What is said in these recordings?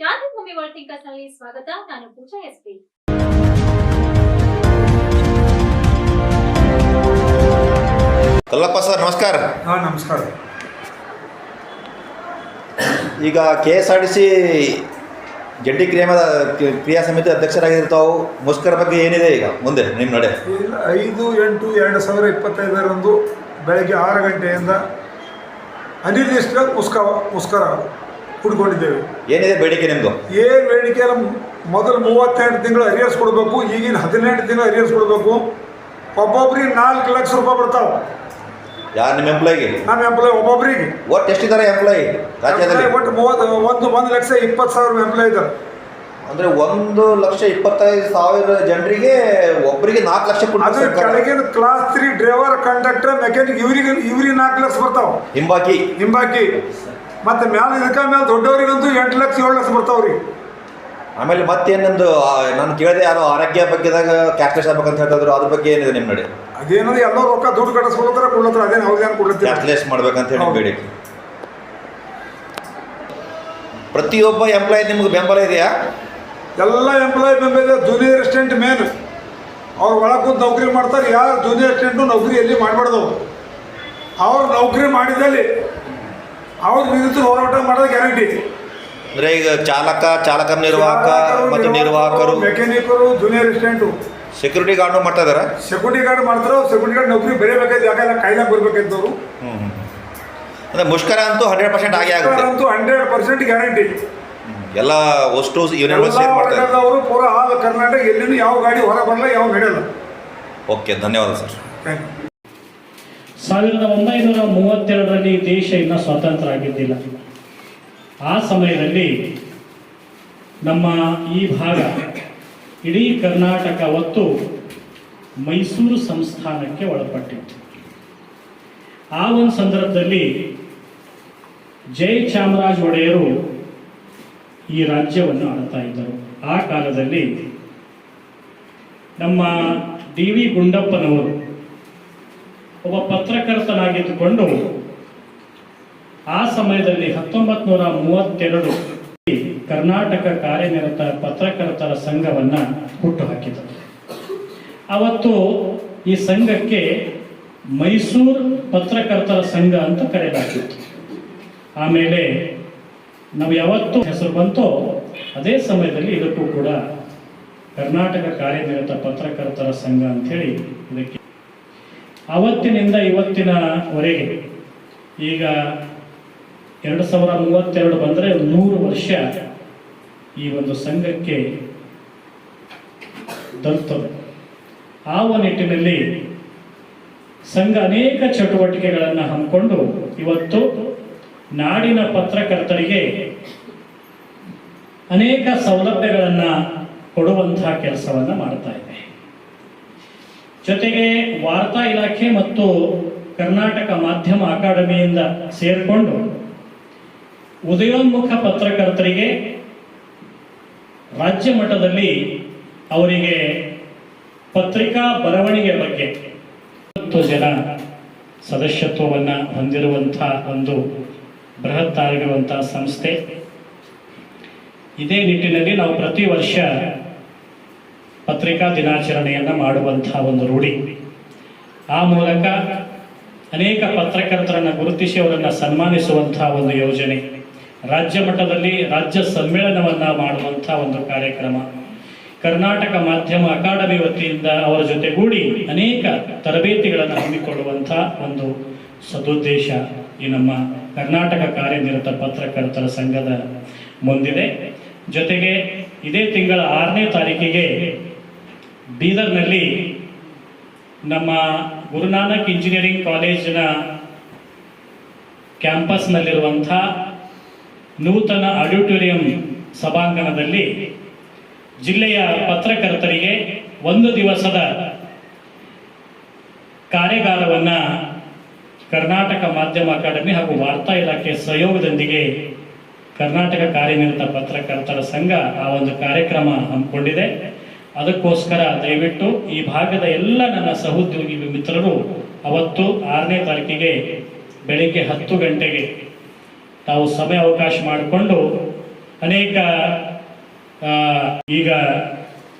ಕ್ರಾಂತಿಭೂಮಿ world ಥಿಂಕರ್ಸ್ನಲ್ಲಿ ಸ್ವಾಗತ. ನಾನು ಪೂಜಾ SP Kallappa sir ನಮಸ್ಕಾರ. ಹಾಂ ನಮಸ್ಕಾರ. ಈಗ K S R T C ಜಂಟಿ ಕ್ರಿಯಾಮದ ಕ್ರಿಯಾ ಸಮಿತಿ ಅಧ್ಯಕ್ಷರಾಗಿರ್ತಾವು. ಮುಷ್ಕರ ಬಗ್ಗೆ ಏನಿದೆ ಈಗ ಮುಂದೆ ನಿಮ್ಮ ನಡೆ? ಇಲ್ಲ, ಐದು ಎಂಟು ಎರಡು ಸಾವಿರ ಇಪ್ಪತ್ತೈದರಂದು ಬೆಳಗ್ಗೆ ಆರು ಗಂಟೆಯಿಂದ ಅನಿರ್ದಿಷ್ಟ ಮುಸ್ಕ ಮುಸ್ಕರ ಹುಡ್ಕೊಂಡಿದ್ದೇವೆ ಏನಿದೆ ಬೇಡಿಕೆ ನಿಮ್ಮದು ಏನು ಬೇಡಿಕೆ? ಮೊದಲು ಮೂವತ್ತೆಂಟು ತಿಂಗಳು ಅರಿಯರ್ಸ್ ಕೊಡಬೇಕು ಈಗಿನ ಹದಿನೆಂಟು ತಿಂಗಳು ಅರಿಯರ್ಸ್ ಕೊಡಬೇಕು. ಒಬ್ಬೊಬ್ರಿಗೆ ನಾಲ್ಕು ಲಕ್ಷ ರೂಪಾಯಿ ಬರ್ತಾವೆ. ಯಾರು ನಿಮ್ಮ ಎಂಪ್ಲಾಯಿಗೆ ನಮ್ಮ ಎಂಪ್ಲಾಯಿ ಒಬ್ಬೊಬ್ರಿಗೆ. ಒಟ್ಟು ಎಷ್ಟಿದ್ದಾರೆ ಎಂಪ್ಲಾಯಿ ರಾಜ್ಯದಲ್ಲಿ? ಒಟ್ಟು ಮೂವತ್ತು ಒಂದು ಒಂದು ಲಕ್ಷ ಇಪ್ಪತ್ತು ಸಾವಿರ ಎಂಪ್ಲಾಯ್ ಇದ್ದಾರೆ. ಅಂದರೆ ಒಂದು ಲಕ್ಷ ಇಪ್ಪತ್ತೈದು ಸಾವಿರ ಜನರಿಗೆ ಒಬ್ಬರಿಗೆ ನಾಲ್ಕು ಲಕ್ಷ ಅದು. ಕೆಳಗಿನ class three driver conductor mechanic ಇವರಿಗೆ ಇವ್ರಿಗೆ ನಾಲ್ಕು ಲಕ್ಷ ಬರ್ತಾವೆ. ಹಿಂಬಾಕಿ. ನಿಂಬಾಕಿ ಮತ್ತೆ ಮ್ಯಾಲ ಇದಕ್ಕ ಮ್ಯಾಲ ದೊಡ್ಡವರಿಗಂತೂ ಎಂಟು ಲಕ್ಷ ಏಳು ಲಕ್ಷ ಬರ್ತಾವ್ರಿ. ಆಮೇಲೆ ಮತ್ತೇನಂದು ನಾನು ಕೇಳಿದೆ ಯಾರೋ ಆರೋಗ್ಯ ಬಗ್ಗೆದಾಗ ಕ್ಯಾಶ್ಲೆಸ್ ಆಗ್ಬೇಕಂತ ಹೇಳ್ತಿದ್ರು ಅದ್ರ ಬಗ್ಗೆ ಏನಿದೆ ನಿಮ್ಮ ನಡೆ? ಅದೇನಂದ್ರೆ ಎಲ್ಲ ರೊಕ್ಕ ದುಡ್ಡು ಕಟ್ಟಿಸ್ಕೊಳತ್ತಾರ ಕೊಡ್ಲತ್ತಾರ ಅದೇನು ಅವ್ರಿಗೇನು ಕೊಡ್ಲತ್ತೆ ಕ್ಯಾಶ್ಲೆಸ್ ಮಾಡ್ಬೇಕಂತ ಹೇಳಿ ಬೇಡಿ ಬೇಡಿಕೆ. ಪ್ರತಿಯೊಬ್ಬ ಎಂಪ್ಲಾಯಿ ನಿಮ್ಗೆ ಬೆಂಬಲ ಇದೆಯಾ? ಎಲ್ಲ ಎಂಪ್ಲಾಯ್ ಬೆಂಬಲ ಜೂನಿಯರ್ ಅಸಿಸ್ಟೆಂಟ್ ಮೇನ್ ಅವ್ರು ಒಳಗೆ ಕೂತ್ ನೌಕರಿ ಮಾಡ್ತಾರೆ ಯಾರು ಜೂನಿಯರ್ ಅಸಿಸ್ಟೆಂಟು ನೌಕರಿ ಎಲ್ಲಿ ಮಾಡಬಾರ್ದು. ಅವ್ರು ನೌಕರಿ ಮಾಡಿದಲ್ಲಿ ಅವ್ರ ವಿರುದ್ಧ ಹೋರಾಟ ಮಾಡೋದು ಗ್ಯಾರಂಟಿ ಅಂದ್ರೆ ಈಗ ಚಾಲಕ ಚಾಲಕ ನಿರ್ವಾಹಕ ಮತ್ತು ನಿರ್ವಾಹಕರು ಮೆಕ್ಯಾನಿಕರು ಜೂನಿಯರ್ ಅಸಿಸ್ಟೆಂಟು ಸೆಕ್ಯೂರಿಟಿ ಗಾರ್ಡು ಮಾಡ್ತಾ ಇದಾರೆ? ಸೆಕ್ಯೂರಿಟಿ ಗಾರ್ಡ್ ಮಾಡ್ತಾರೆ ಸೆಕ್ಯೂರಿಟಿ ಗಾರ್ಡ್ ನೌಕರಿ ಬೆಳಿಬೇಕಾಯ್ತು ಯಾಕಂದ್ರೆ ಕಾಯ್ದೆ ಬರ್ಬೇಕಾಯ್ತವ್ರು ಅಂದ್ರೆ ಮುಷ್ಕರ ಅಂತೂ ಹಂಡ್ರೆಡ್ ಪರ್ಸೆಂಟ್ ಆಗಿ ಆಗುತ್ತೆ. ಅಂತೂ ಹಂಡ್ರೆಡ್ ಪರ್ಸೆಂಟ್ ಗ್ಯಾರಂಟಿ ಎಲ್ಲ ಅಷ್ಟು ಎಲ್ಲ ಯೂನಿವರ್ಸಿಟಿ ಮಾಡ್ತಾರೆ ಅವರು ಪೂರಾ ಪೂರ ಆಲ್ ಕರ್ನಾಟಕ ಎಲ್ಲಿನೂ ಯಾವ ಗಾಡಿ ಹೊರ ಬರಲ್ಲ ಯಾವ ನಡೆಯಲ್ಲ. ಓಕೆ ಧನ್ಯವಾದ ಸರ್. ಥ್ಯಾಂಕ್ ಯು ಸಾವಿರದ ಒಂಬೈನೂರ ಮೂವತ್ತೆರಡರಲ್ಲಿ ದೇಶ ಇನ್ನೂ ಸ್ವತಂತ್ರ ಆಗಿದ್ದಿಲ್ಲ ಆ ಸಮಯದಲ್ಲಿ ನಮ್ಮ ಈ ಭಾಗ ಇಡೀ ಕರ್ನಾಟಕ ಒತ್ತು ಮೈಸೂರು ಸಂಸ್ಥಾನಕ್ಕೆ ಒಳಪಟ್ಟಿತ್ತು. ಆ ಒಂದು ಸಂದರ್ಭದಲ್ಲಿ ಜಯ ಚಾಮರಾಜ ಒಡೆಯರು ಈ ರಾಜ್ಯವನ್ನು ಆಳ್ತಾ ಇದ್ದರು. ಆ ಕಾಲದಲ್ಲಿ ನಮ್ಮ ಡಿ ವಿ ಗುಂಡಪ್ಪನವರು ಒಬ್ಬ ಪತ್ರಕರ್ತನಾಗಿದ್ದುಕೊಂಡು ಆ ಸಮಯದಲ್ಲಿ ಹತ್ತೊಂಬತ್ ನೂರ ಮೂವತ್ತೆರಡು ಕರ್ನಾಟಕ ಕಾರ್ಯನಿರತ ಪತ್ರಕರ್ತರ ಸಂಘವನ್ನ ಹುಟ್ಟುಹಾಕಿದರು. ಅವತ್ತು ಈ ಸಂಘಕ್ಕೆ ಮೈಸೂರು ಪತ್ರಕರ್ತರ ಸಂಘ ಅಂತ ಕರೆಯಲಾಗಿತ್ತು. ಆಮೇಲೆ ನಾವು ಯಾವತ್ತು ಹೆಸರು ಬಂತೋ ಅದೇ ಸಮಯದಲ್ಲಿ ಇದಕ್ಕೂ ಕೂಡ ಕರ್ನಾಟಕ ಕಾರ್ಯನಿರತ ಪತ್ರಕರ್ತರ ಸಂಘ ಅಂಥೇಳಿ ಇದಕ್ಕೆ ಅವತ್ತಿನಿಂದ ಇವತ್ತಿನವರೆಗೆ ಈಗ ಎರಡು ಸಾವಿರ ಮೂವತ್ತೆರಡು ಬಂದರೆ ನೂರು ವರ್ಷ ಈ ಒಂದು ಸಂಘಕ್ಕೆ ತಲುಪ್ತದೆ ಆ ನಿಟ್ಟಿನಲ್ಲಿ ಸಂಘ ಅನೇಕ ಚಟುವಟಿಕೆಗಳನ್ನು ಹಮ್ಮಿಕೊಂಡು ಇವತ್ತು ನಾಡಿನ ಪತ್ರಕರ್ತರಿಗೆ ಅನೇಕ ಸೌಲಭ್ಯಗಳನ್ನು ಕೊಡುವಂತಹ ಕೆಲಸವನ್ನು ಮಾಡ್ತಾ ಇದೆ. ಜೊತೆಗೆ ವಾರ್ತಾ ಇಲಾಖೆ ಮತ್ತು ಕರ್ನಾಟಕ ಮಾಧ್ಯಮ ಅಕಾಡೆಮಿಯಿಂದ ಸೇರಿಕೊಂಡು ಉದಯೋನ್ಮುಖ ಪತ್ರಕರ್ತರಿಗೆ ರಾಜ್ಯ ಮಟ್ಟದಲ್ಲಿ ಅವರಿಗೆ ಪತ್ರಿಕಾ ಬರವಣಿಗೆ ಬಗ್ಗೆ ಹತ್ತು ಜನ ಸದಸ್ಯತ್ವವನ್ನು ಹೊಂದಿರುವಂಥ ಒಂದು ಬೃಹತ್ ಆಗಿರುವಂತಹ ಸಂಸ್ಥೆ. ಇದೇ ನಿಟ್ಟಿನಲ್ಲಿ ನಾವು ಪ್ರತಿ ವರ್ಷ ಪತ್ರಿಕಾ ದಿನಾಚರಣೆಯನ್ನು ಮಾಡುವಂತಹ ಒಂದು ರೂಢಿ. ಆ ಮೂಲಕ ಅನೇಕ ಪತ್ರಕರ್ತರನ್ನು ಗುರುತಿಸಿ ಅವರನ್ನು ಸನ್ಮಾನಿಸುವಂತಹ ಒಂದು ಯೋಜನೆ. ರಾಜ್ಯ ಮಟ್ಟದಲ್ಲಿ ರಾಜ್ಯ ಸಮ್ಮೇಳನವನ್ನು ಮಾಡುವಂತಹ ಒಂದು ಕಾರ್ಯಕ್ರಮ. ಕರ್ನಾಟಕ ಮಾಧ್ಯಮ ಅಕಾಡೆಮಿ ವತಿಯಿಂದ ಅವರ ಜೊತೆಗೂಡಿ ಅನೇಕ ತರಬೇತಿಗಳನ್ನು ಹಮ್ಮಿಕೊಳ್ಳುವಂಥ ಒಂದು ಸದುದ್ದೇಶ ಈ ನಮ್ಮ ಕರ್ನಾಟಕ ಕಾರ್ಯನಿರತ ಪತ್ರಕರ್ತರ ಸಂಘದ ಮುಂದಿದೆ. ಜೊತೆಗೆ ಇದೇ ತಿಂಗಳ ಆರನೇ ತಾರೀಕಿಗೆ ಬೀದರ್ನಲ್ಲಿ ನಮ್ಮ ಗುರುನಾನಕ್ ಇಂಜಿನಿಯರಿಂಗ್ ಕಾಲೇಜಿನ ಕ್ಯಾಂಪಸ್ನಲ್ಲಿರುವಂಥ ನೂತನ ಆಡಿಟೋರಿಯಂ ಸಭಾಂಗಣದಲ್ಲಿ ಜಿಲ್ಲೆಯ ಪತ್ರಕರ್ತರಿಗೆ ಒಂದು ದಿವಸದ ಕಾರ್ಯಾಗಾರವನ್ನು ಕರ್ನಾಟಕ ಮಾಧ್ಯಮ ಅಕಾಡೆಮಿ ಹಾಗೂ ವಾರ್ತಾ ಇಲಾಖೆ ಸಹಯೋಗದೊಂದಿಗೆ ಕರ್ನಾಟಕ ಕಾರ್ಯನಿರತ ಪತ್ರಕರ್ತರ ಸಂಘ ಆ ಒಂದು ಕಾರ್ಯಕ್ರಮ ಹಮ್ಮಿಕೊಂಡಿದೆ. ಅದಕ್ಕೋಸ್ಕರ ದಯವಿಟ್ಟು ಈ ಭಾಗದ ಎಲ್ಲ ನನ್ನ ಸಹೋದ್ಯೋಗಿ ಮಿತ್ರರು ಅವತ್ತು ಆರನೇ ತಾರೀಕಿಗೆ ಬೆಳಿಗ್ಗೆ ಹತ್ತು ಗಂಟೆಗೆ ತಾವು ಸಮಯ ಅವಕಾಶ ಮಾಡಿಕೊಂಡು ಅನೇಕ ಈಗ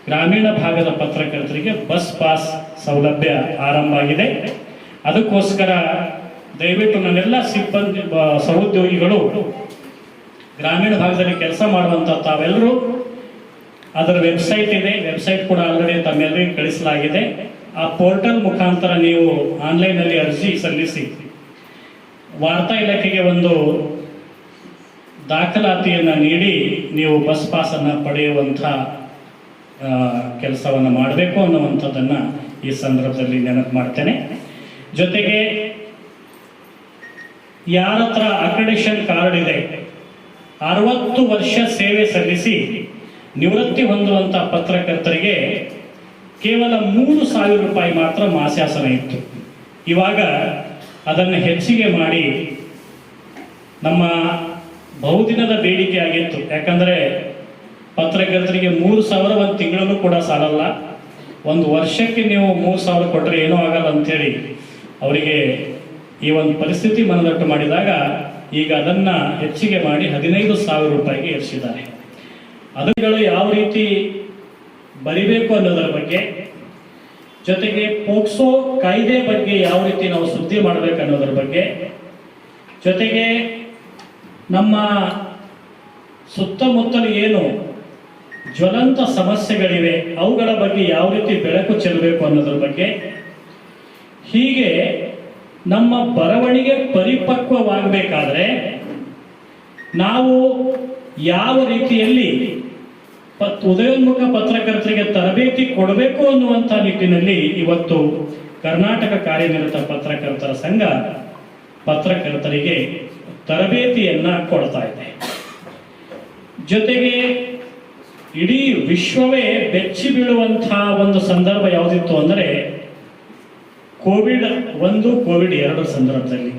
ಗ್ರಾಮೀಣ ಭಾಗದ ಪತ್ರಕರ್ತರಿಗೆ ಬಸ್ ಪಾಸ್ ಸೌಲಭ್ಯ ಆರಂಭ ಆಗಿದೆ. ಅದಕ್ಕೋಸ್ಕರ ದಯವಿಟ್ಟು ನನ್ನೆಲ್ಲ ಸಿಬ್ಬಂದಿ ಸಹೋದ್ಯೋಗಿಗಳು ಗ್ರಾಮೀಣ ಭಾಗದಲ್ಲಿ ಕೆಲಸ ಮಾಡುವಂಥ ತಾವೆಲ್ಲರೂ ಅದರ ವೆಬ್ಸೈಟ್ ಇದೆ. ವೆಬ್ಸೈಟ್ ಕೂಡ ಆಲ್ರೆಡಿ ತಮ್ಮೆಲ್ಲರಿಗೂ ಕಳಿಸಲಾಗಿದೆ. ಆ ಪೋರ್ಟಲ್ ಮುಖಾಂತರ ನೀವು ಆನ್ಲೈನಲ್ಲಿ ಅರ್ಜಿ ಸಲ್ಲಿಸಿ. ವಾರ್ತಾ ಇಲಾಖೆಗೆ ಒಂದು ದಾಖಲಾತಿಯನ್ನು ನೀಡಿ ನೀವು ಬಸ್ ಪಾಸನ್ನು ಪಡೆಯುವಂಥ ಕೆಲಸವನ್ನು ಮಾಡಬೇಕು ಅನ್ನುವಂಥದ್ದನ್ನು ಈ ಸಂದರ್ಭದಲ್ಲಿ ನೆನಪು ಮಾಡ್ತೇನೆ. ಜೊತೆಗೆ ಯಾರ ಹತ್ರ ಅಕ್ರೆಡಿಷನ್ ಕಾರ್ಡ್ ಇದೆ, ಅರವತ್ತು ವರ್ಷ ಸೇವೆ ಸಲ್ಲಿಸಿ ನಿವೃತ್ತಿ ಹೊಂದುವಂಥ ಪತ್ರಕರ್ತರಿಗೆ ಕೇವಲ ಮೂರು ಸಾವಿರ ರೂಪಾಯಿ ಮಾತ್ರ ಮಾಸಾಸನ ಇತ್ತು. ಇವಾಗ ಅದನ್ನು ಹೆಚ್ಚಿಗೆ ಮಾಡಿ ನಮ್ಮ ಬಹುದಿನದ ಬೇಡಿಕೆ ಆಗಿತ್ತು. ಯಾಕಂದರೆ ಪತ್ರಕರ್ತರಿಗೆ ಮೂರು ಸಾವಿರ ಒಂದು ತಿಂಗಳಲ್ಲೂ ಕೂಡ ಸಾಲಲ್ಲ. ಒಂದು ವರ್ಷಕ್ಕೆ ನೀವು ಮೂರು ಸಾವಿರ ಕೊಟ್ಟರೆ ಏನೂ ಆಗಲ್ಲ ಅಂಥೇಳಿ ಅವರಿಗೆ ಈ ಒಂದು ಪರಿಸ್ಥಿತಿ ಮನದಟ್ಟು ಮಾಡಿದಾಗ ಈಗ ಅದನ್ನು ಹೆಚ್ಚಿಗೆ ಮಾಡಿ ಹದಿನೈದು ಸಾವಿರ ರೂಪಾಯಿಗೆ ಏರಿಸಿದ್ದಾರೆ. ಅದಗಳು ಯಾವ ರೀತಿ ಬರಿಬೇಕು ಅನ್ನೋದರ ಬಗ್ಗೆ, ಜೊತೆಗೆ ಪೋಕ್ಸೋ ಕಾಯ್ದೆ ಬಗ್ಗೆ ಯಾವ ರೀತಿ ನಾವು ಸುದ್ದಿ ಮಾಡಬೇಕು ಅನ್ನೋದರ ಬಗ್ಗೆ, ಜೊತೆಗೆ ನಮ್ಮ ಸುತ್ತಮುತ್ತಲು ಏನು ಜ್ವಲಂತ ಸಮಸ್ಯೆಗಳಿವೆ, ಅವುಗಳ ಬಗ್ಗೆ ಯಾವ ರೀತಿ ಬೆಳಕು ಚೆಲ್ಲಬೇಕು ಅನ್ನೋದ್ರ ಬಗ್ಗೆ, ಹೀಗೆ ನಮ್ಮ ಬರವಣಿಗೆ ಪರಿಪಕ್ವವಾಗಬೇಕಾದ್ರೆ ನಾವು ಯಾವ ರೀತಿಯಲ್ಲಿ ಉದಯೋನ್ಮುಖ ಪತ್ರಕರ್ತರಿಗೆ ತರಬೇತಿ ಕೊಡಬೇಕು ಅನ್ನುವಂಥ ನಿಟ್ಟಿನಲ್ಲಿ ಇವತ್ತು ಕರ್ನಾಟಕ ಕಾರ್ಯನಿರತ ಪತ್ರಕರ್ತರ ಸಂಘ ಪತ್ರಕರ್ತರಿಗೆ ತರಬೇತಿಯನ್ನ ಕೊಡ್ತಾ ಇದೆ. ಜೊತೆಗೆ ಇಡೀ ವಿಶ್ವವೇ ಬೆಚ್ಚಿ ಬೀಳುವಂತಹ ಒಂದು ಸಂದರ್ಭ ಯಾವುದಿತ್ತು ಅಂದರೆ ಕೋವಿಡ್ ಒಂದು, ಕೋವಿಡ್ ಎರಡು ಸಂದರ್ಭದಲ್ಲಿ.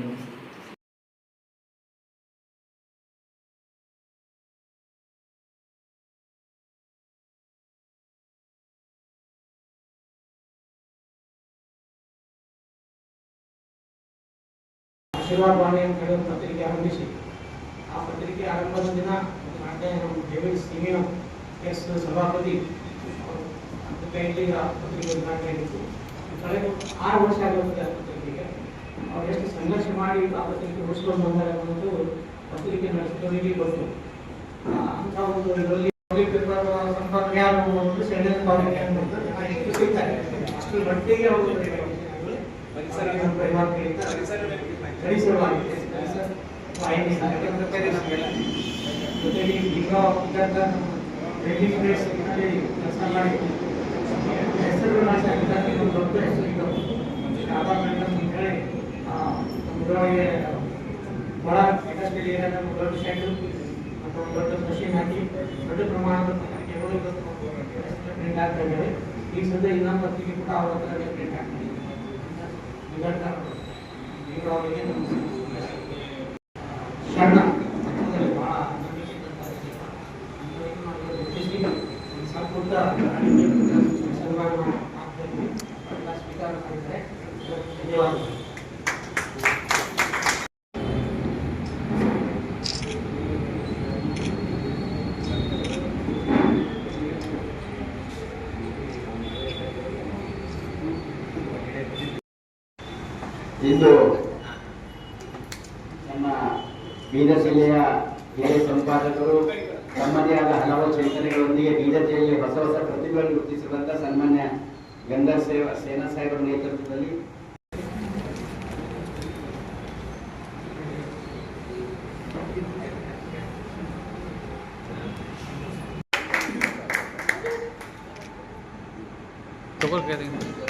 ಆಶೀರ್ವಾದವಾಣಿ ಅಂತ ಹೇಳಿ ಪತ್ರಿಕೆ ಆರಂಭಿಸಿ ಆ ಪತ್ರಿಕೆ ಆರಂಭದ ದಿನ ನಮ್ಮ ಡೇವಿಡ್ ಸಿಮಿಯೋ ಎಸ್ ಸಭಾಪತಿ ಕೈಯಲ್ಲಿ ಪತ್ರಿಕೆ ಆಗಿತ್ತು ಕಳೆದ ಆರು ವರ್ಷ ಆಗಿರುತ್ತೆ ಆ ಪತ್ರಿಕೆಗೆ. ಅವ್ರು ಎಷ್ಟು ಸಂಘರ್ಷ ಮಾಡಿ ಆ ಪತ್ರಿಕೆ ಉಳಿಸ್ಕೊಂಡು ಬಂದಾರೆ ಅನ್ನೋದು ಪತ್ರಿಕೆ ನಡೆಸಿದವರಿಗೆ ಗೊತ್ತು. ಅಂತ ಒಂದು ಇದರಲ್ಲಿ ಸಂಪಾದನೆ ಯಾರು ಒಂದು ಎಷ್ಟು ಸಿಗ್ತಾರೆ. ಅಷ್ಟರ ಮಟ್ಟಿಗೆ ಅವರು ಜೊತೆಗೆ ಈಗ ಇದ್ದಂಥ ಡೆಲ್ಲಿ ಪ್ಲೇಸ್ ಕೆಲಸ ಮಾಡಿ ಹೆಸರು ನಾಶ ಆಗಿದ್ದಕ್ಕೆ ಒಂದು ದೊಡ್ಡ ಹೆಸರು ಈಗ ಶಾರದಾ ಮೇಡಮ್ ಅಂತ ಹೇಳಿ ಆ, ಮುದ್ರೊಳಗೆ ಬಹಳ ಇಂಡಸ್ಟ್ರಿಯಲ್ಲಿ ಏನಾದ್ರೆ ಒಂದು ದೊಡ್ಡ ಶೆಡ್ ಮತ್ತು ಒಂದು ದೊಡ್ಡ ಮಷೀನ್ ಹಾಕಿ ದೊಡ್ಡ ಪ್ರಮಾಣದ ಪತ್ರಿಕೆಗಳು ಪ್ರಿಂಟ್ ಆಗ್ತಾ ಇದ್ದಾವೆ ಈಗ ಸದ್ಯ ಇನ್ನೊಂದು ಪತ್ರಿಕೆ ಕೂಡ ಅವ್ರ ಹತ್ರ ಪ್ರಿಂಟ್ ಆಗ್ತದೆ ವಿಗತ ದೀಪಾವಳಿಗೆ ನಮ್ಮ ಶರಣ ಸರ್ಕಾರದ ಸನ್ಮಾನ್ಯ ಗಂಧರ್ ಸೇವ ಸೇನಾ ಸಾಹೇಬರ ನೇತೃತ್ವದಲ್ಲಿ ತಗೊಳ್ಬೇಕು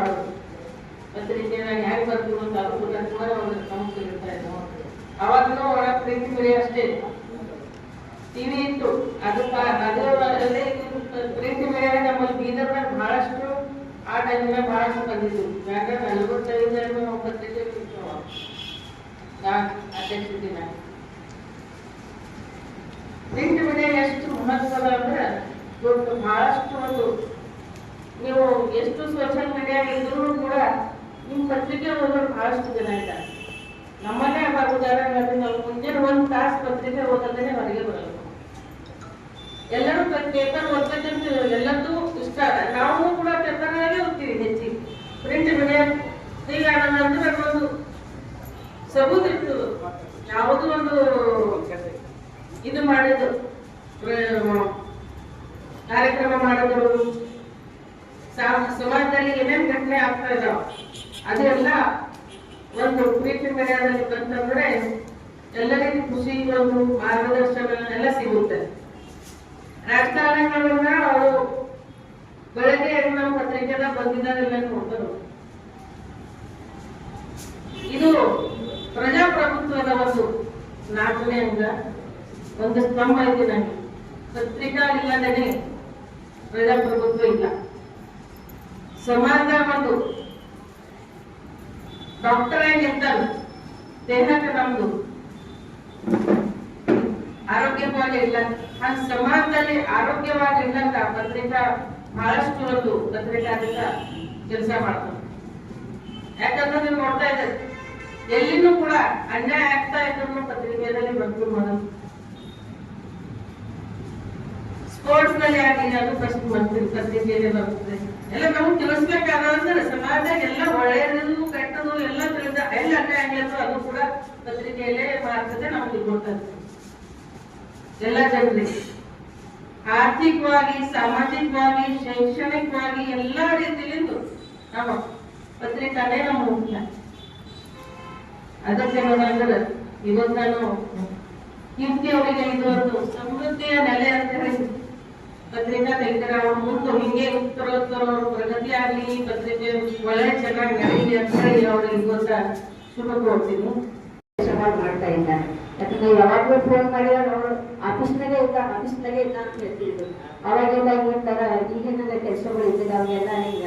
ಮಾಡೋದು ನಾನು ಹ್ಯಾಂಗೆ ಬರ್ತೀವಿ ಅಂತ ಅದು ಸುಮಾರು ಒಂದು ಸಮಸ್ಯೆ ಇರ್ತಾ ಇದ್ವು ಅವಾಗಲೂ ಒಳ ಪ್ರೀತಿ ಬರೀ ಅಷ್ಟೇ. ಟಿವಿ ಇತ್ತು. ಅದು ಅದರಲ್ಲೇ ಪ್ರೀತಿ ಮೀಡಿಯಾ ನಮ್ಮಲ್ಲಿ ಬೀದರ್ನಾಗ ಬಹಳಷ್ಟು ಆ ಟೈಮ್ನಾಗ ಬಹಳಷ್ಟು ಬಂದಿದ್ದು. ಯಾಕಂದ್ರೆ ನಲವತ್ತೈದು ಪತ್ರಿಕೆ ಇತ್ತು ಅವಾಗ. ನಾ ಅಧ್ಯಕ್ಷದಿನ ಪ್ರಿಂಟ್ ಮೀಡಿಯಾ ಎಷ್ಟು ಮಹತ್ವದ ಅಂದ್ರೆ ಬಹಳಷ್ಟು ಒಂದು ನೀವು ಎಷ್ಟು ಸೋಷಿಯಲ್ ಮೀಡಿಯಾ ಇದ್ರೂ ಕೂಡ ನಿಮ್ಮ ಪತ್ರಿಕೆ ಓದೋರು ಬಹಳಷ್ಟು ಜನ ಇದ್ದಾರೆ. ನಮ್ಮನ್ನೇ ನಾವು ಮುಂಜಾನೆ ಒಂದು ತಾಸು ಪತ್ರಿಕೆ ಓದೋದನ್ನೇ ಹೊರಗೆ ಬರಲ್ಲ ಎಲ್ಲರೂ ಪೇಪರ್ ಓದ್ಬೇಕಂತ ಎಲ್ಲದೂ ಇಷ್ಟ ನಾವು ಕೂಡ ಪೇಪರ್ನಾಗೆ ಓದ್ತೀವಿ ಹೆಚ್ಚಿಗೆ ಪ್ರಿಂಟ್ ಮೀಡಿಯಾ ಈಗ ಅಂದ್ರೆ ಒಂದು ಸಬೂತ್ ಯಾವುದೋ ಒಂದು ಇದು ಮಾಡಿದ್ದು ಕಾರ್ಯಕ್ರಮ ಮಾಡಿದ್ರು. ಸಾ- ಸಮಾಜದಲ್ಲಿ ಏನೇನ್ ಘಟನೆ ಆಗ್ತಾ ಇದಾವ, ಅದೆಲ್ಲ ಒಂದು ಪ್ರೀತಿ ಮರ್ಯಾದಲ್ಲಿ ಬಂತಂದ್ರೆ ಎಲ್ಲರಿಗೂ ಖುಷಿ ಒಂದು ಮಾರ್ಗದರ್ಶನ ಎಲ್ಲ ಸಿಗುತ್ತೆ ರಾಜಕಾರಣಿಗಳನ್ನ ಅವರು ಬೆಳಗ್ಗೆ ನಮ್ಮ ಪತ್ರಿಕೆದ ಬಂದಿದ್ದಾರೆಲ್ಲ ನೋಡ್ತಾರೆ. ಇದು ಪ್ರಜಾಪ್ರಭುತ್ವದ ಒಂದು ನಾಲ್ಕನೇ ಅಂಗ, ಒಂದು ಸ್ತಂಭ ಇದೆ ನನಗೆ ಪತ್ರಿಕಾ ಇಲ್ಲದೇನೆ ಪ್ರಜಾಪ್ರಭುತ್ವ ಇಲ್ಲ. ಸಮಾಜ ಒಂದು ಡಾಕ್ಟರ್ ಆಗಿರ್ತಾನೆ ದೇಹಕ್ಕೆ ನಮ್ದು ಆರೋಗ್ಯವಾಗಿ ಇಲ್ಲ. ಆ ಸಮಾಜದಲ್ಲಿ ಆರೋಗ್ಯವಾಗಿ ಇಲ್ಲಂತ ಪತ್ರಿಕಾ ಬಹಳಷ್ಟು ಒಂದು ಪತ್ರಿಕಾದಿಂದ ಕೆಲಸ ಮಾಡ್ತಾರೆ. ಯಾಕಂದ್ರೆ ನೀವು ನೋಡ್ತಾ ಇದ್ದಾರೆ, ಎಲ್ಲಿನೂ ಕೂಡ ಅನ್ಯಾಯ ಆಗ್ತಾ ಇದ್ರು ಪತ್ರಿಕೆಯಲ್ಲಿ ಬಂತು ಮಾಡೋದು ಸ್ಪೋರ್ಟ್ಸ್ನಲ್ಲಿ ಅದು ಫಸ್ಟ್ ಬೇರೆ ಬರ್ತದೆ ಎಲ್ಲ ನಮ್ಗೆ ಅಂದ್ರೆ ಸಮಾಜದಾಗ ಎಲ್ಲ ಒಳ್ಳೆಯದನ್ನು ಕೆಟ್ಟದು ಎಲ್ಲ ತಿಳಿದ ಎಲ್ಲ ಅಡ್ಡ ಆಗ್ಲತ್ತು ಅದು ಕೂಡ ಪತ್ರಿಕೆಯಲ್ಲೇ ಮಾರ್ತದೆ ನಾವು ಗೊತ್ತಾಗ್ತದೆ ಎಲ್ಲ ಜನರಿಗೆ. ಆರ್ಥಿಕವಾಗಿ, ಸಾಮಾಜಿಕವಾಗಿ, ಶೈಕ್ಷಣಿಕವಾಗಿ ಎಲ್ಲಾ ರೀತಿಯಿಂದ ನಮ್ಮ ಪತ್ರಿಕಾನೇ ನಮ್ಮ ಮುಖ್ಯ. ಅದಕ್ಕೆ ನೋಡಂದ್ರೆ ಇವತ್ತು ನಾನು ಯುಕ್ತಿಯವರಿಗೆ ಇದು ಒಂದು ಸಮೃದ್ಧಿಯ ನೆಲೆ ಅಂತ ಹೇಳಿ ಪತ್ರಿಕಾ ತೆಗಿತಾರೆ ಅವ್ರ ಮುಂದೆ ಹಿಂಗೆ ಉತ್ತರೋತ್ತರ ಅವ್ರ ಪ್ರಗತಿ ಆಗ್ಲಿ ಪತ್ರಿಕೆ ಒಳ್ಳೆ ಚೆನ್ನಾಗಿ ನಡೀಲಿ ಅಂತ ಹೇಳಿ ಅವ್ರಿಗೆ ಇವತ್ತ ಶುಭ ಕೊಡ್ತೀನಿ ಸವಾಲ್ ಮಾಡ್ತಾ ಇದ್ದಾರೆ ಯಾಕಂದ್ರೆ ಯಾವಾಗ್ಲೂ ಫೋನ್ ಮಾಡಿದಾಗ ಅವರು ಆಫೀಸ್ನಾಗೆ ಇಲ್ಲ ಆಫೀಸ್ನಾಗೆ ಇಲ್ಲ ಅಂತ ಹೇಳ್ತಿದ್ರು. ಅವಾಗೆಲ್ಲ ಈ ತರ ಈಗಿನ ಕೆಲಸಗಳು ಇದ್ದಿಲ್ಲ ಅವಾಗೆಲ್ಲ ಈಗ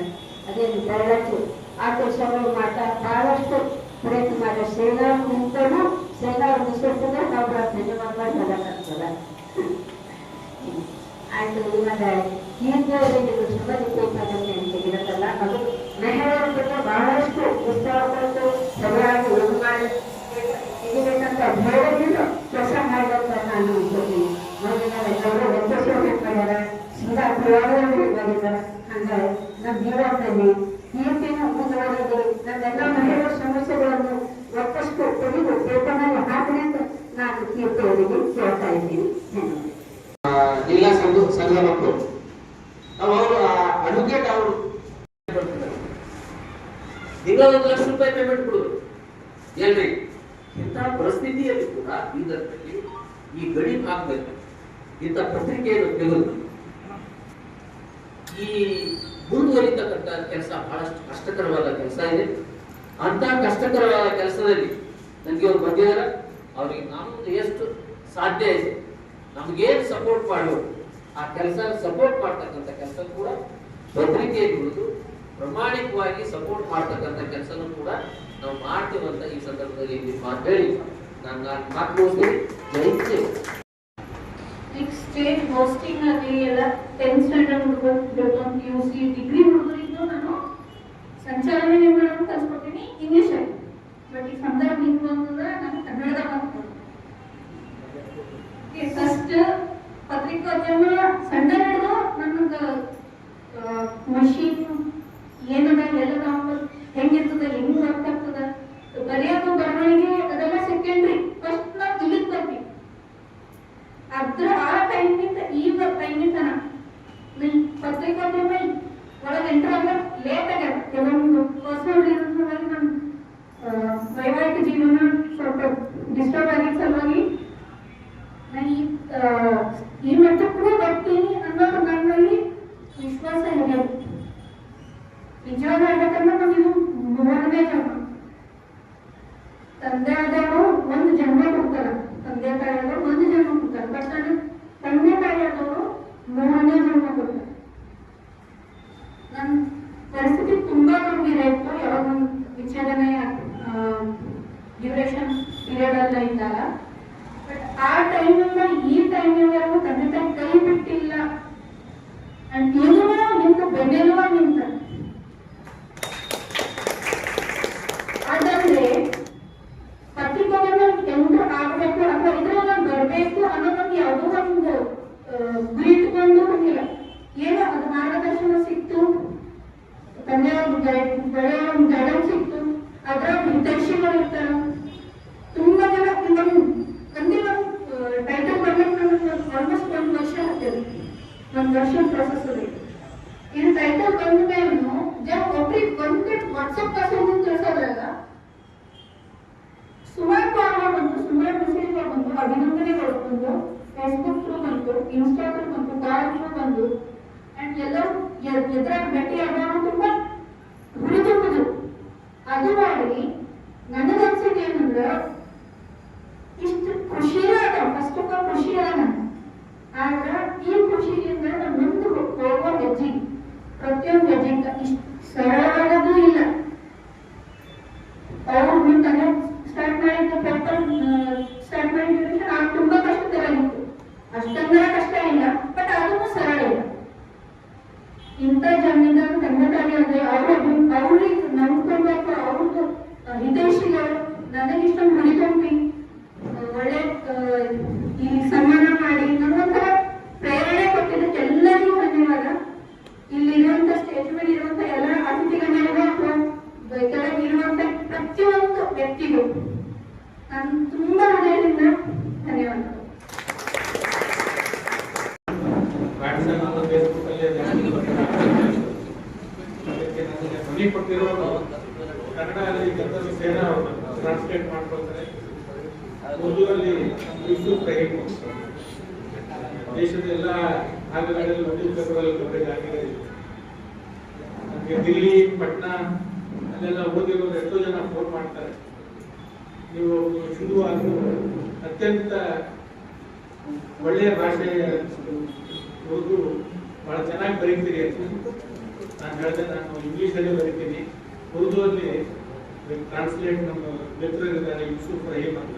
ಅದೇ ಬೆರಳಚ್ಚು ಆ ಕೆಲಸಗಳು ಮಾಡ್ತಾ ಬಹಳಷ್ಟು ಪ್ರಯತ್ನ ಮಾಡಿದ. ಸೇನಾ ನಿಂತನು ಸೇನಾ ನಿಶ್ಚಿತದ ನಾವು ಧನ್ಯವಾದ ಹೇಳಕ್ಕಾಗ್ತದ ಆಯ್ತು ಇವಾಗ ಕೀರ್ತಿಯವರಿಗೆ ಶುಭದಿಕ್ಕೋಸ್ಕರ ತೆಗೆದಲ್ಲ ಅದು ಮಹಿಳೆಯರ ಬಹಳಷ್ಟು ಉತ್ಸಾಹಪಟ್ಟು ಸರಿಯಾಗಿ ಇದು ಮಾಡಿ ತೆಗಿಬೇಕಂತ ಬೇರೆಗಿಲ್ಲ ಕೆಲಸ ಮಾಡಿದಂತ ನಾನು ಅನ್ಕೋತೀನಿ. ನೋಡಿ ನಾವೆಲ್ಲರೂ ವ್ಯತ್ಯಾಸ ಮಾಡ್ಯಾರ ಮಾಡಿದಾರೆ ಹಂಗಾಗಿ ನಮ್ಮ ಜೀವನದಲ್ಲಿ ಕೀರ್ತಿನ ಮುಂದುವರೆದು ಮಹಿಳೆಯರ ಸಮಸ್ಯೆಗಳನ್ನು ಒತ್ತಷ್ಟು ತೆಗೆದು ಪೇಪರ್ನಲ್ಲಿ ಹಾಕಲಿ ಅಂತ ನಾನು ಕೀರ್ತಿಯವರಿಗೆ ಕೇಳ್ತಾ ಇದ್ದೀನಿ. ಧನ್ಯವಾದ ಜಿಲ್ಲಾ ಸಂಘ ಸಂಘ ಮಕ್ಕಳು. ಅವರು ಅಡ್ವೊಕೇಟ್ ಅವರು. ತಿಂಗಳ ಒಂದು ಲಕ್ಷ ರೂಪಾಯಿ ಪೇಮೆಂಟ್ ಕೊಡುದು. ಎಲ್ರಿ? ಇಂಥ ಪರಿಸ್ಥಿತಿಯಲ್ಲಿ ಕೂಡ ಬೀದರ್ನಲ್ಲಿ ಈ ಗಡಿ ಭಾಗದಲ್ಲಿ ಇಂಥ ಪತ್ರಿಕೆಯನ್ನು ತೆಗೆದು ಈ ಮುಂದುವರಿತಕ್ಕಂಥ ಕೆಲಸ ಬಹಳಷ್ಟು ಕಷ್ಟಕರವಾದ ಕೆಲಸ ಇದೆ. ಅಂತ ಕಷ್ಟಕರವಾದ ಕೆಲಸದಲ್ಲಿ ನನಗೆ ಅವ್ರು ಬಂದಿದ್ದಾರೆ ಅವ್ರಿಗೆ ನಾನು ಎಷ್ಟು ಸಾಧ್ಯ ಇದೆ. ನಮ್ಗೇನು ಸಪೋರ್ಟ್ ಮಾಡೋ ಆ ಕೆಲಸ ಸಪೋರ್ಟ್ ಮಾಡ್ತಕ್ಕಂಥ ಕೆಲಸ ಕೂಡ ಪತ್ರಿಕೆ ಬಿಡುದು ಪ್ರಾಮಾಣಿಕವಾಗಿ ಸಪೋರ್ಟ್ ಮಾಡ್ತಕ್ಕಂಥ ಕೆಲಸನೂ ಕೂಡ ನಾವು ಮಾಡ್ತೀವಂತ ಈ ಸಂದರ್ಭದಲ್ಲಿ ಮಾತು ಹೇಳಿ. ನಾನು ನಾನು ಮಾತು ಮುಗಿಸ್ತೀನಿ. ಜೈ ಹಿಂದ್, ಜೈ ನೆಕ್ಸ್ಟ್ ಸ್ಟೇಟ್ ಹೋಸ್ಟಿಂಗ್ ಆಗಲಿ ಎಲ್ಲ ಟೆಂತ್ ಸ್ಟ್ಯಾಂಡರ್ಡ್ ಹುಡುಗರು ಪಿ ಯು ಡಿಗ್ರಿ ಹುಡುಗರಿದ್ದು ನಾನು ಸಂಚಾಲನೆ ನಿರ್ಮಾಣ ಕಲ್ಸ್ಕೊಡ್ತೀನಿ ಇಂಗ್ಲಿಷ್ ಆಗಿ ಬಟ್ ಈ ಸಂದರ್ಭ ಹಿಂಗೆ ಅಂತಂದ್ರೆ ನಾನು ಕನ್ನಡದಾಗ ಮಾಡ್ತೀನಿ ಫಸ್ಟ್ ಪತ್ರಿಕೋದ್ಯಮ ಸಣ್ಣ ಹಿಡಿದು ನನಗೆ ಮಷೀನ್ ಏನದ ಎಲ್ಲ ಪ್ರತಿಯೊಂದು ಹೆಜ್ಜೆ ಇಷ್ಟು ಸರಳವಾದದ್ದು ಇಲ್ಲ ಅವ್ರು ಮುಂದೆ ಸ್ಟಾರ್ಟ್ ಮಾಡಿದ ಪೇಪರ್ ಸ್ಟಾರ್ಟ್ ಮಾಡಿದ ನಾನು ತುಂಬಾ ಕಷ್ಟದಲ್ಲಿತ್ತು ಅಷ್ಟೊಂದರ ಕಷ್ಟ ಇಲ್ಲ ಬಟ್ ಅದನ್ನು ಸರಳ ಇಲ್ಲ ಇಂಥ ಜನ್ಮಿಂದ ತಂದೆ ತಾಯಿ ಅಂದ್ರೆ ಅವ್ರ ಅವ್ರಿಗೆ ನಂಬ್ಕೊಳ್ಬೇಕು ಅವ್ರದ್ದು ಹಿತೈಷಿಗಳು ನನಗಿಷ್ಟೊಂದು ಹುಡಿತುಂಬಿ ಒಳ್ಳೆ ಆ, ಈ ಸನ್ಮಾನ ಮಾಡಿ ನನ್ನೊಂಥರ ಪ್ರೇರಣೆ ಕೊಟ್ಟಿದ್ದಕ್ಕೆ ಎಲ್ಲರಿಗೂ ಧನ್ಯವಾದ ಇಲ್ಲಿರುವಂತ ಸ್ಟೇಜ್ ಮೇಲೆ ಇರುವಂತ ಎಲ್ಲ ಅತಿಥಿಗಳಿಗೂ ಅಥವಾ ಕೆಳಗೆ ಇರುವಂತ ಪ್ರತಿಯೊಂದು ವ್ಯಕ್ತಿಗೂ ನಾನು ತುಂಬಾ ಹೃದಯದಿಂದ ಧನ್ಯವಾದಗಳು ವಾಟ್ಸಪ್ ಫೇಸ್ಬುಕ್ ಅಲ್ಲಿ ಅದಕ್ಕೆ ನನಗೆ ಧ್ವನಿ ಕೊಟ್ಟಿರೋರು ಕನ್ನಡದಲ್ಲಿ ಗದ್ದಲ ಸೇನಾ ಟ್ರಾನ್ಸ್ಲೇಟ್ ಮಾಡ್ಕೊಳ್ತಾರೆ ಉರ್ದುವಲ್ಲಿ ಯೂಸುಫ್ ರಹೀಮ್ ದೇಶದ ಎಲ್ಲ ಭಾಗಗಳಲ್ಲಿ ಉರ್ದು ಪೇಪರಲ್ಲಿ ಕವರೇಜ್ ಆಗಿದೆ ನನಗೆ ದಿಲ್ಲಿ ಪಟ್ನಾ ಅಲ್ಲೆಲ್ಲ ಓದಿರೋರು ಎಷ್ಟೋ ಜನ ಫೋನ್ ಮಾಡ್ತಾರೆ ನೀವು ಶುರುವಾಗೂ ಅತ್ಯಂತ ಒಳ್ಳೆಯ ಭಾಷೆ ಉರ್ದು ಬಹಳ ಚೆನ್ನಾಗಿ ಬರೀತೀರಿ ಅಂತ ನಾನು ಹೇಳಿದೆ ಬರಿತೀನಿ. ಉರ್ದುವಲ್ಲಿ ಟ್ರಾನ್ಸ್ಲೇಟ್ ನಮ್ಮ ಮಿತ್ರರಿದ್ದಾರೆ ಯೂಸುಫ್, ರಹೀಮ್ ಅಂತ.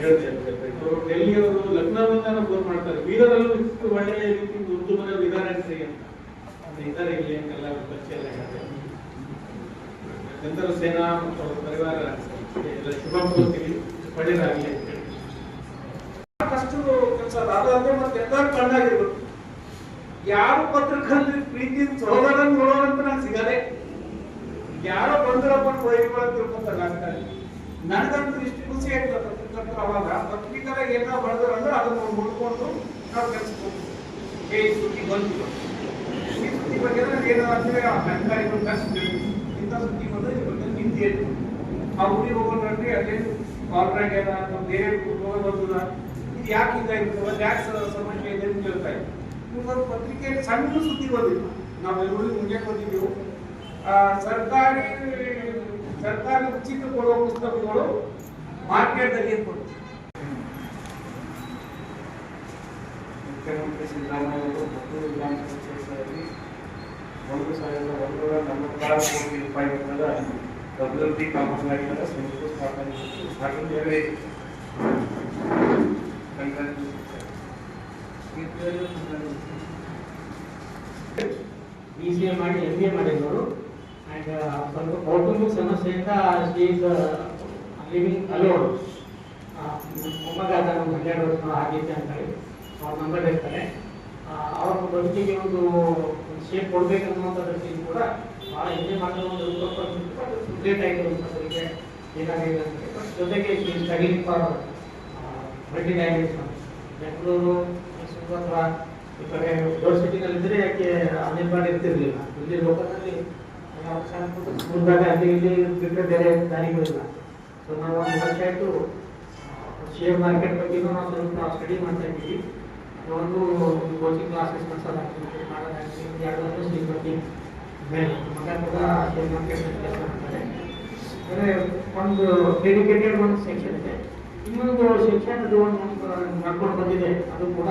ಹೇಳ್ತಾ ಅವರು ಡೆಲ್ಲಿಯವರು ಲಕ್ನೋದಿಂದ ಫೋನ್ ಮಾಡ್ತಾರೆ. ಬೀದರಲ್ಲೂ ಇಷ್ಟು ಒಳ್ಳೆಯ ರೀತಿ ಉರ್ದು ಮನೆ ವಿಧಾನ ಅಂತ ಅಂತ. ಇದ್ದಾರೆ ಇಲ್ಲಿ ಅಂತೆಲ್ಲ ಪರಿಚಯ ಹೇಳಿದೆ ನಂತರ ಸೇನಾ ಮತ್ತು ಅವರ ಪರಿವಾರ ಎಲ್ಲ ಶುಭ ಕೋರ್ತೀವಿ ಒಳ್ಳೆಯದಾಗಲಿ ಅಂತ ಹೇಳಿ. ಫಸ್ಟ್ ಕೆಲಸ ಅದಾದ್ರೆ ಮತ್ತೆ ಎಲ್ಲರೂ ಕಣ್ಣಾಗಿರ್ಬೇಕು ಯಾರು ಪತ್ರಕರ್ತರ ಪ್ರೀತಿ ಸಹೋದರ ನೋಡೋರಂತ ನಾನು ಸಿಗದೆ. ಯಾರೋ ಬಂದ್ರಪ್ಪ ವೈಗಳು ತಿಳ್ಕೊಂತಾರೆ ನನಗಂತೂ ಇಷ್ಟು ಖುಷಿ ಆಯ್ತು ಪತ್ರಕರ್ತರ ಅವಾಗ. ಪತ್ರಿಕರ ಏನೋ ಬರೆದ್ರು ಅಂದ್ರೆ ಅದನ್ನು ನೋಡ್ಕೊಂಡು ನಾವು ಕೆಲಸಕ್ಕೆ ಸುದ್ದಿ ಬಂತು. ಈ ಸುದ್ದಿ ಬಗ್ಗೆ ನಾನು ಏನೋ ಅಂದ್ರೆ ಅಧಿಕಾರಿಗಳು ಕಷ್ಟ ಇಂಥ ಸುದ್ದಿ ಬಂದ್ರೆ ಇದ್ರ ನಿಂತಿ ಅದೇ ಆ ಊರಿಗೆ ಹೋಗೋದ್ರಲ್ಲಿ ಅಲ್ಲೇ ಅಥವಾ ಬೇರೆ ಬಂದದ ಇದು ಯಾಕೆ ಹಿಂಗಾಯ್ತು ಅದು ಯಾಕೆ ಸಮಸ್ಯೆ ಇದೆ ಅಂತ ಕೇಳ್ತಾ ಇದ್ರು ಇವತ್ತು ಪತ್ರಿಕೆಯಲ್ಲಿ ಸಣ್ಣ ಸುದ್ದಿ ಬಂದಿತ್ತು ನಾವು ಬೆಂಗಳೂರಿಗೆ ಮುಂದೆ ಬಂದಿದ್ದೆವು ಆ, ಸರ್ಕಾರಿ ಸರ್ಕಾರಿ ಉಚಿತ ಕೊಡುವ ಪುಸ್ತಕಗಳು ಮಾರ್ಕೆಟ್ನಲ್ಲಿ ಏನು ಕೊಡ್ತೀವಿ ಮುಖ್ಯಮಂತ್ರಿ ಸಿದ್ದರಾಮಯ್ಯ ಅವರು ಮದ್ದೂರು ವಿಧಾನಸಭಾ ಕ್ಷೇತ್ರದಲ್ಲಿ ಒಂದು ಸಾವಿರದ ಒಂದೂರ ನಲವತ್ತಾರು ಕೋಟಿ ರೂಪಾಯಿಗಳ ಅಭಿವೃದ್ಧಿ ಕಾಮಗಾರಿಗಳ ಶಂಕುಸ್ಥಾಪನೆ ಹಾಗೂ ಬೇರೆ ಬಿ ಸಿ ಎ ಮಾಡಿ ಎಂ ಬಿ ಎ ಮಾಡಿದವರು. ಆ್ಯಂಡ್ ಸ್ವಲ್ಪ ಕೌಟುಂಬಿಕ ಸಮಸ್ಯೆಯಿಂದ ಈಸ್ ಲಿವಿಂಗ್ ಅಲೋಡ್ ಮೊಮ್ಮಗ ಒಂದು ಹನ್ನೆರಡು ವರ್ಷ ಆಗೈತೆ ಅಂತ ಹೇಳಿ ಅವ್ರ ನಂಬರ್ ಇರ್ತಾರೆ ಅವ್ರ ಬದುಕಿಗೆ ಒಂದು ಶೇಪ್ ಕೊಡ್ಬೇಕನ್ನುವಂಥ ದೃಷ್ಟಿಯಿಂದ ಕೂಡ ಭಾಳ ಹಿಂದೆ ಒಂದು ಲೇಟ್ ಒಂದು ಪತ್ರಿಕೆ ಏನಾಗಿದೆ ಅಂತ ಜೊತೆಗೆ study for multi dimension Bengaluru ಅಥವಾ ಈ ಕಡೆ ದೊಡ್ಡ ಸಿಟಿನಲ್ಲಿ ಇದ್ರೆ ಯಾಕೆ ಅನ್ಎಂಪ್ಲಾಯ್ಡ್ ಇರ್ತಿರ್ಲಿಲ್ಲ? ಇಲ್ಲಿ ಲೋಕಲ್ನಲ್ಲಿ ಮುಂದಾಗ ಅಲ್ಲಿ ಇಲ್ಲಿ ಬಿಟ್ಟರೆ ಬೇರೆ ದಾರಿಗಳಿಲ್ಲ. ಸೊ ನಾವು ಒಂದು ವೆಬ್ಸೈಟು ಶೇರ್ ಮಾರ್ಕೆಟ್ ಬಗ್ಗೆನೂ ನಾವು ಸ್ವಲ್ಪ ಸ್ಟಡಿ ಮಾಡ್ತಾ ಇದ್ದೀವಿ. ಒಂದು ಕೋಚಿಂಗ್ ಕ್ಲಾಸಸ್ ಕಳ್ಸೋದಾಗ್ತೀವಿ ಮಾಡೋದಾಗ್ತೀವಿ ಎರಡು ವರ್ಷ ಈ ಬಗ್ಗೆ ಕೂಡ ಶೇರ್ ಮಾರ್ಕೆಟ್ ಒಂದು ಡೆಡಿಕೇಟೆಡ್ ಒಂದು ಸೆಕ್ಷನ್ ಇದೆ. ಇನ್ನೊಂದು ಸೆಕ್ಷನ್ ಒಂದು ಮಾಡ್ಕೊಂಡು ಬಂದಿದೆ. ಅದು ಕೂಡ